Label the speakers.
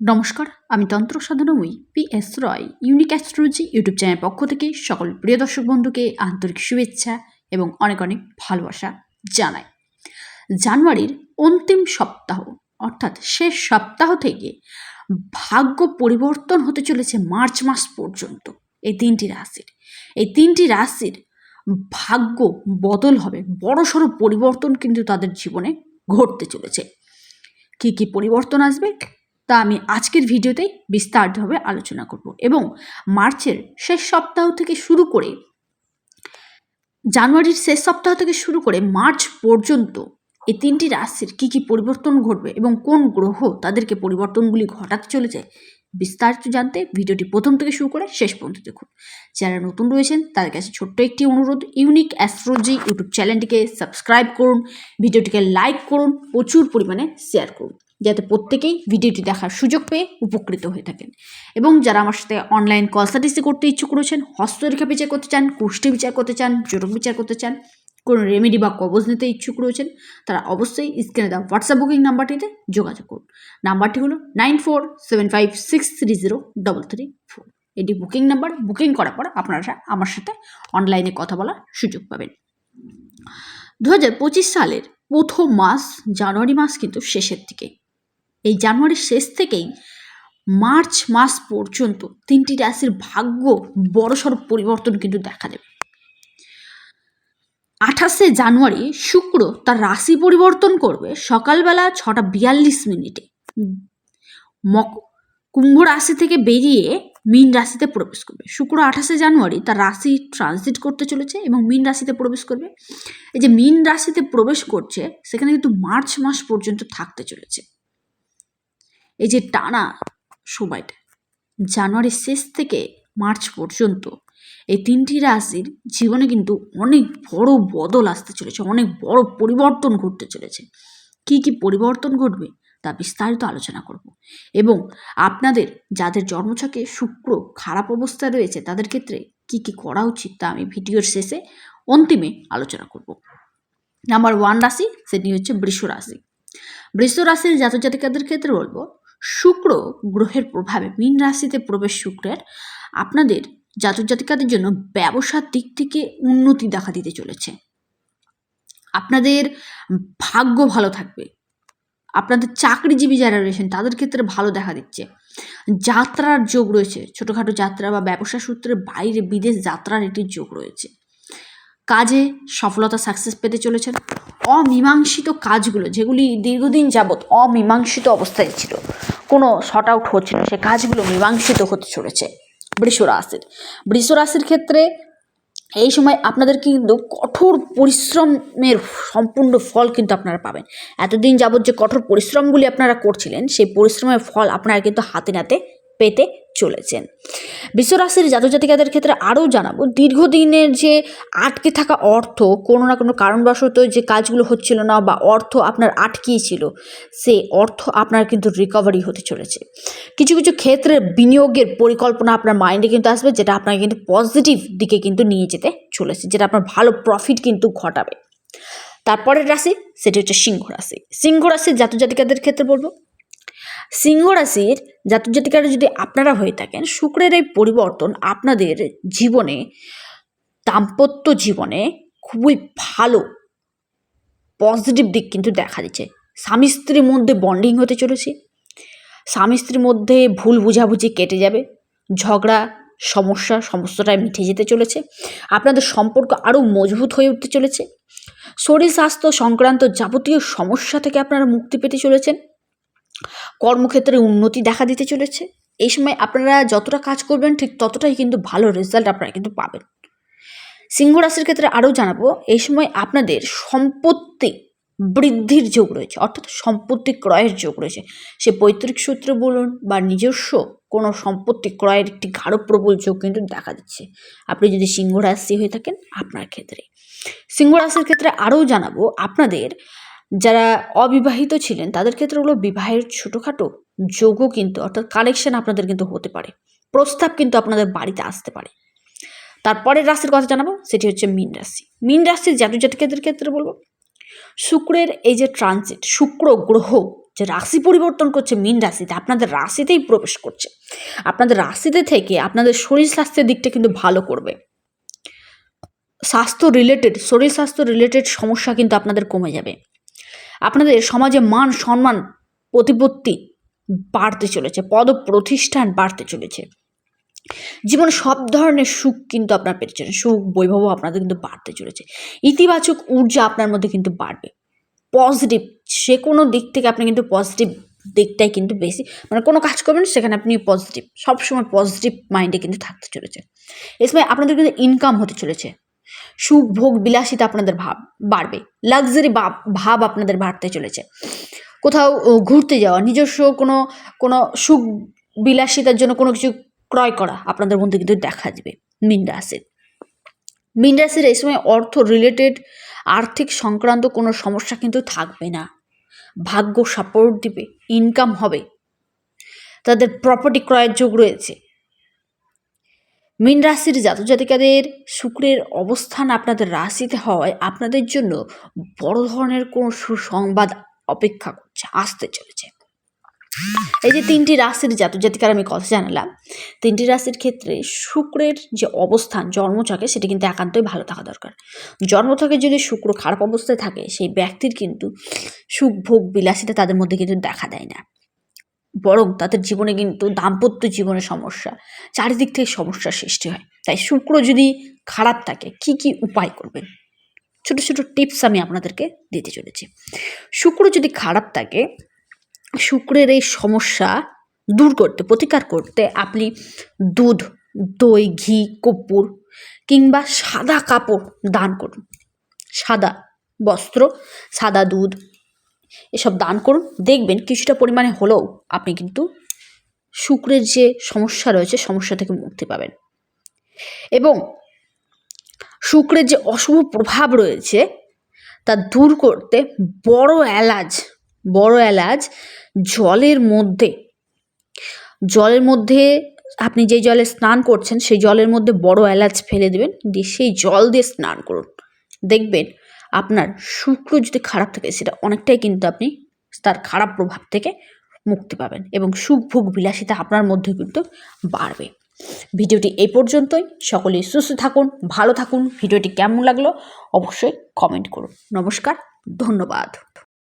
Speaker 1: নমস্কার, আমি তন্ত্র সাধনময়ী P S Roy, unique astrology YouTube channel পক্ষ থেকে সকল প্রিয় দর্শক বন্ধুকে আন্তরিক শুভেচ্ছা এবং অনেক অনেক ভালোবাসা জানাই। জানুয়ারির অন্তিম সপ্তাহ, অর্থাৎ শেষ সপ্তাহ থেকে ভাগ্য পরিবর্তন হতে চলেছে মার্চ মাস পর্যন্ত, এই তিনটি রাশির। এই তিনটি রাশির ভাগ্য বদল হবে, বড়সড় পরিবর্তন কিন্তু তাদের জীবনে ঘটতে চলেছে। কী কী পরিবর্তন আসবে? তা আমি আজকের ভিডিওতে বিস্তারিতভাবে আলোচনা করব এবং মার্চের শেষ সপ্তাহ থেকে শুরু করে জানুয়ারির শেষ সপ্তাহ থেকে শুরু করে মার্চ পর্যন্ত এই তিনটি রাশির কী কী পরিবর্তন ঘটবে এবং কোন গ্রহ তাদেরকে পরিবর্তনগুলি ঘটাতে চলেছে বিস্তারিত জানতে ভিডিওটি প্রথম থেকে শুরু করে শেষ পর্যন্ত দেখুন। যারা নতুন রয়েছেন, তাদের কাছে ছোট্ট একটি অনুরোধ, ইউনিক অ্যাস্ট্রোলজি ইউটিউব চ্যানেলটিকে সাবস্ক্রাইব করুন, ভিডিওটিকে লাইক করুন, প্রচুর পরিমাণে শেয়ার করুন, যাতে প্রত্যেকেই ভিডিওটি দেখার সুযোগ পেয়ে উপকৃত হয়ে থাকেন। এবং যারা আমার সাথে অনলাইন কনসালটেন্সি করতে ইচ্ছুক রয়েছেন, হস্তরেখা বিচার করতে চান কুষ্টি বিচার করতে চান জোটক বিচার করতে চান কোনো রেমেডি বা কবজ নিতে ইচ্ছুক রয়েছেন, তারা অবশ্যই স্ক্রিনে দেওয়া হোয়াটসঅ্যাপ বুকিং নাম্বারটিতে যোগাযোগ করুন। নাম্বারটি হলো nine four seven five six three zero double three four এটি বুকিং নাম্বার বুকিং করার পর আপনারা আমার সাথে অনলাইনে কথা বলার সুযোগ পাবেন। দু হাজার পঁচিশ সালের প্রথম মাস, জানুয়ারি মাস কিন্তু শেষের দিকে। এই জানুয়ারির শেষ থেকেই মার্চ মাস পর্যন্ত তিনটি রাশির ভাগ্য বড়সড় পরিবর্তন কিন্তু দেখা দেবে। আঠাশে জানুয়ারি শুক্র তার রাশি পরিবর্তন করবে সকালবেলা ছটা বিয়াল্লিশ মিনিটে। মক, কুম্ভ রাশি থেকে বেরিয়ে মীন রাশিতে প্রবেশ করবে। শুক্র আঠাশে জানুয়ারি তার রাশি ট্রানজিট করতে চলেছে এবং মীন রাশিতে প্রবেশ করবে। এই যে মীন রাশিতে প্রবেশ করছে, সেখানে কিন্তু মার্চ মাস পর্যন্ত থাকতে চলেছে। এই যে টানা সময়টা, জানুয়ারির শেষ থেকে মার্চ পর্যন্ত এই তিনটি রাশির জীবনে কিন্তু অনেক বড় বদল আসতে চলেছে, অনেক বড় পরিবর্তন ঘটতে চলেছে। কি কি পরিবর্তন ঘটবে তা বিস্তারিত আলোচনা করব এবং আপনাদের যাদের জন্মছকে শুক্র খারাপ অবস্থায় রয়েছে তাদের ক্ষেত্রে কি কি করা উচিত তা আমি ভিডিওর শেষে অন্তিমে আলোচনা করব। নাম্বার ওয়ান রাশি, সেটি হচ্ছে বৃষ রাশি। বৃষ রাশির জাতক জাতিকাদের ক্ষেত্রে বলব, শুক্র গ্রহের প্রভাবে মীন রাশিতে প্রবেশ শুক্রের আপনাদের জাতক জাতিকাদের জন্য ব্যবসার দিক থেকে উন্নতি দেখা দিতে চলেছে। আপনাদের ভাগ্য ভালো থাকবে। আপনাদের চাকরিজীবী যারা রয়েছেন তাদের ক্ষেত্রে ভালো দেখা দিচ্ছে। যাত্রার যোগ রয়েছে। ছোটোখাটো যাত্রা বা ব্যবসা সূত্রে বাইরে বিদেশ যাত্রার একটি যোগ রয়েছে। কাজে সফলতা সাকসেস পেতে চলেছেন। অমীমাংসিত কাজগুলো যেগুলি দীর্ঘদিন যাবৎ অমীমাংসিত অবস্থায় ছিল, কোনো শর্ট আউট হচ্ছিল সে কাজগুলো মীমাংসিত হতে চলেছে। বৃষ রাশির বৃষ রাশির ক্ষেত্রে এই সময় আপনাদের কিন্তু কঠোর পরিশ্রমের সম্পূর্ণ ফল কিন্তু আপনারা পাবেন। এতদিন যাবত যে কঠোর পরিশ্রমগুলি আপনারা করছিলেন, সেই পরিশ্রমের ফল আপনারা কিন্তু হাতে নাতে পেতে চলেছেন। বিশ্বরাশির জাতক জাতিকাদের ক্ষেত্রে আরও জানাব, দীর্ঘদিনের যে আটকে থাকা অর্থ, কোনো না কোনো কারণবশত যে কাজগুলো হচ্ছিল না বা অর্থ আপনার আটকিয়ে ছিল সে অর্থ আপনার কিন্তু রিকভারি হতে চলেছে। কিছু কিছু ক্ষেত্রে বিনিয়োগের পরিকল্পনা আপনার মাইন্ডে কিন্তু আসবে, যেটা আপনাকে কিন্তু পজিটিভ দিকে কিন্তু নিয়ে যেতে চলেছে, যেটা আপনার ভালো প্রফিট কিন্তু ঘটাবে। তারপরের রাশি, সেটি হচ্ছে সিংহ রাশি। সিংহ রাশির জাতক জাতিকাদের ক্ষেত্রে বলব সিংহ রাশির জাতক জাতিকারা যদি আপনারা হয়ে থাকেন, শুক্রের এই পরিবর্তন আপনাদের জীবনে, দাম্পত্য জীবনে খুবই ভালো পজিটিভ দিক কিন্তু দেখা দিচ্ছে। স্বামী স্ত্রীর মধ্যে বন্ডিং হতে চলেছে। স্বামী স্ত্রীর মধ্যে ভুল বুঝাবুঝি কেটে যাবে। ঝগড়া, সমস্যা সমস্যাটাই মিটে যেতে চলেছে। আপনাদের সম্পর্ক আরও মজবুত হয়ে উঠতে চলেছে। শরীর স্বাস্থ্য সংক্রান্ত যাবতীয় সমস্যা থেকে আপনারা মুক্তি পেতে চলেছেন। কর্মক্ষেত্রে উন্নতি দেখা দিতে চলেছে। এই সময় আপনারা যতটা কাজ করবেন, ঠিক ততটাই কিন্তু ভালো রেজাল্ট আপনারা কিন্তু পাবেন। সিংহ রাশির ক্ষেত্রে আরও জানাব, এই সময় আপনাদের সম্পত্তি বৃদ্ধির যোগ রয়েছে, অর্থাৎ সম্পত্তি ক্রয়ের যোগ রয়েছে। সে পৈতৃক সূত্র বলুন বা নিজস্ব কোনো সম্পত্তি ক্রয়ের একটি গাঢ় প্রবল যোগ কিন্তু দেখা দিচ্ছে। আপনি যদি সিংহ রাশি হয়ে থাকেন, আপনার ক্ষেত্রে। সিংহ রাশির ক্ষেত্রে আরও জানাব, আপনাদের যারা অবিবাহিত ছিলেন, তাদের ক্ষেত্রে হলো বিবাহের ছোটোখাটো যোগও কিন্তু, অর্থাৎ কালেকশন আপনাদের কিন্তু হতে পারে। প্রস্তাব কিন্তু আপনাদের বাড়িতে আসতে পারে। তারপরের রাশির কথা জানাব, সেটি হচ্ছে মীন রাশি। মীন রাশির জাতক জাতিকাদের ক্ষেত্রে বলব, শুক্রের এই যে ট্রানজিট শুক্র গ্রহ যে রাশি পরিবর্তন করছে মীন রাশিতে, আপনাদের রাশিতেই প্রবেশ করছে। আপনাদের রাশিতে থেকে আপনাদের শরীর স্বাস্থ্যের দিকটা কিন্তু ভালো করবে। স্বাস্থ্য রিলেটেড শরীর স্বাস্থ্য রিলেটেড সমস্যা কিন্তু আপনাদের কমে যাবে। আপনাদের সমাজে মান, সম্মান, প্রতিপত্তি বাড়তে চলেছে পদ প্রতিষ্ঠান বাড়তে চলেছে। জীবনে সব ধরনের সুখ কিন্তু আপনার পেতে চলেছে সুখ, বৈভব আপনাদের কিন্তু বাড়তে চলেছে। ইতিবাচক ঊর্জা আপনার মধ্যে কিন্তু বাড়বে। পজিটিভ সে কোনো দিক থেকে আপনি কিন্তু পজিটিভ দিকটাই কিন্তু বেশি মানে কোনো কাজ করবেন সেখানে আপনি পজিটিভ, সবসময় পজিটিভ মাইন্ডে কিন্তু থাকতে চলেছে সময় আপনাদের কিন্তু ইনকাম হতে চলেছে। সুখ ভোগ বিলাসিতা আপনাদের ভাব, বাড়বে। লাক্সারি ভাব আপনাদের বাড়তে চলেছে। কোথাও ঘুরতে যাওয়া, নিজস্ব কোনো কোনো সুখ বিলাসিতার জন্য কোনো কিছু ক্রয় করা আপনাদের মধ্যে কিন্তু দেখা যাবে মিন রাশির। মিন রাশির এই সময় অর্থ রিলেটেড আর্থিক সংক্রান্ত কোনো সমস্যা কিন্তু থাকবে না। ভাগ্য সাপোর্ট দিবে ইনকাম হবে। তাদের প্রপার্টি ক্রয়ের যোগ রয়েছে। মীন রাশির জাতক জাতিকাদের শুক্রের অবস্থান আপনাদের রাশিতে হওয়ায় আপনাদের জন্য বড় ধরনের কোনো সুসংবাদ অপেক্ষা করছে, আসতে চলেছে। এই যে তিনটি রাশির জাতক জাতিকার আমি কথা জানালাম, তিনটি রাশির ক্ষেত্রে শুক্রের যে অবস্থান জন্মচকে সেটি কিন্তু একান্তই ভালো থাকা দরকার। জন্মচকে যদি শুক্র খারাপ অবস্থায় থাকে, সেই ব্যক্তির কিন্তু সুখ, ভোগ, বিলাসিতা তাদের মধ্যে কিন্তু দেখা দেয় না। বরং তাদের জীবনে কিন্তু দাম্পত্য জীবনে সমস্যা, চারিদিক থেকে সমস্যার সৃষ্টি হয়। তাই শুক্র যদি খারাপ থাকে, কি কি উপায় করবেন ছোট ছোট টিপস আমি আপনাদেরকে দিতে চলেছি। শুক্র যদি খারাপ থাকে, শুক্রের এই সমস্যা দূর করতে, প্রতিকার করতে আপনি দুধ, দই, ঘি, কর্পূর কিংবা সাদা কাপড় দান করুন। সাদা বস্ত্র, সাদা দুধ এসব দান করুন। দেখবেন কিছুটা পরিমাণে হলেও আপনি কিন্তু শুক্রের যে সমস্যা রয়েছে, সমস্যা থেকে মুক্তি পাবেন। এবং শুক্রের যে অশুভ প্রভাব রয়েছে, তা দূর করতে বড় এলাচ বড় এলাচ জলের মধ্যে জলের মধ্যে আপনি যে জলে স্নান করছেন, সেই জলের মধ্যে বড় এলাচ ফেলে দেবেন। দিয়ে সেই জল দিয়ে স্নান করুন। দেখবেন আপনার শুক্র যদি খারাপ থাকে, সেটা অনেকটাই কিন্তু আপনি তার খারাপ প্রভাব থেকে মুক্তি পাবেন এবং সুখ ভোগ বিলাসিতা আপনার মধ্যে কিন্তু বাড়বে। ভিডিওটি এই পর্যন্তই। সকলেই সুস্থ থাকুন, ভালো থাকুন। ভিডিওটি কেমন লাগল অবশ্যই কমেন্ট করুন। নমস্কার, ধন্যবাদ।